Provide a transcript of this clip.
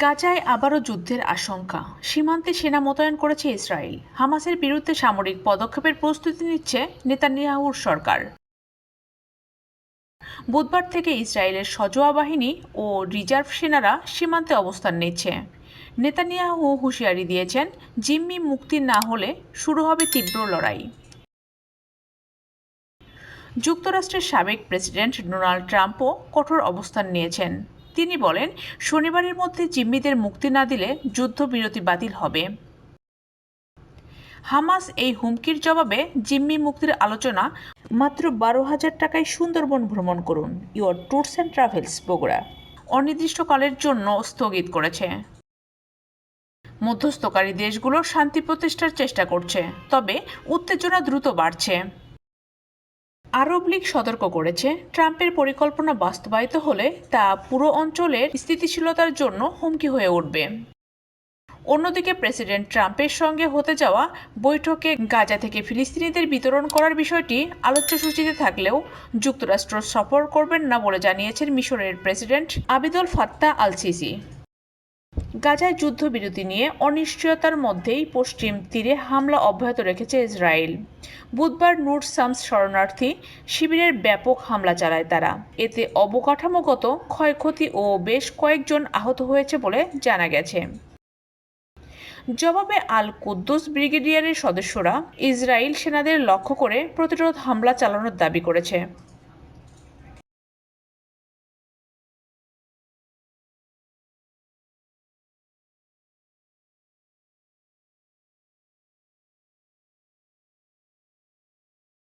গাজায় আবারও যুদ্ধের আশঙ্কা। সীমান্তে সেনা মোতায়েন করেছে ইসরায়েল। হামাসের বিরুদ্ধে সামরিক পদক্ষেপের প্রস্তুতি নিচ্ছে নেতানিয়াহুর সরকার। বুধবার থেকে ইসরায়েলের সজোয়া বাহিনী ও রিজার্ভ সেনারা সীমান্তে অবস্থান নিচ্ছে। নেতানিয়াহু হুঁশিয়ারি দিয়েছেন, জিম্মি মুক্তি না হলে শুরু হবে তীব্র লড়াই। যুক্তরাষ্ট্রের সাবেক প্রেসিডেন্ট ডোনাল্ড ট্রাম্পও কঠোর অবস্থান নিয়েছেন। তিনি বলেন, শনিবারের মধ্যে জিম্মিদের মুক্তি না দিলে যুদ্ধবিরতি বাতিল হবে। হামাস এই হুমকির জবাবে জিম্মি মুক্তির আলোচনা মাত্র বারো হাজার টাকায় সুন্দরবন ভ্রমণ করুন your tours and travels, Bogura. অনির্দিষ্টকালের জন্য স্থগিত করেছে। মধ্যস্থকারী দেশগুলো শান্তি প্রতিষ্ঠার চেষ্টা করছে, তবে উত্তেজনা দ্রুত বাড়ছে। আরব লীগ সতর্ক করেছে। ট্রাম্পের পরিকল্পনা বাস্তবায়িত হলে তা পুরো অঞ্চলের স্থিতিশীলতার জন্য হুমকি হয়ে উঠবে। অন্যদিকে প্রেসিডেন্ট ট্রাম্পের সঙ্গে হতে যাওয়া বৈঠকে গাজা থেকে ফিলিস্তিনিদের বিতরণ করার বিষয়টি আলোচ্য সূচিতে থাকলেও যুক্তরাষ্ট্র সফর করবেন না বলে জানিয়েছেন মিশরের president Abdel Fattah al Sisi গাজায় যুদ্ধবিরতি নিয়ে অনিশ্চয়তার মধ্যেই পশ্চিম তীরে হামলা অব্যাহত রেখেছে ইসরায়েল। বুধবার নূর সামস শরণার্থী শিবিরের ব্যাপক হামলা চালায় তারা। এতে অবকাঠামোগত ক্ষয়ক্ষতি ও বেশ কয়েকজন আহত হয়েছে বলে জানা গেছে। জবাবে আল কুদ্দুস ব্রিগেডিয়ারের সদস্যরা ইসরায়েল সেনাদের লক্ষ্য করে প্রতিরোধ হামলা চালানোর দাবি করেছে।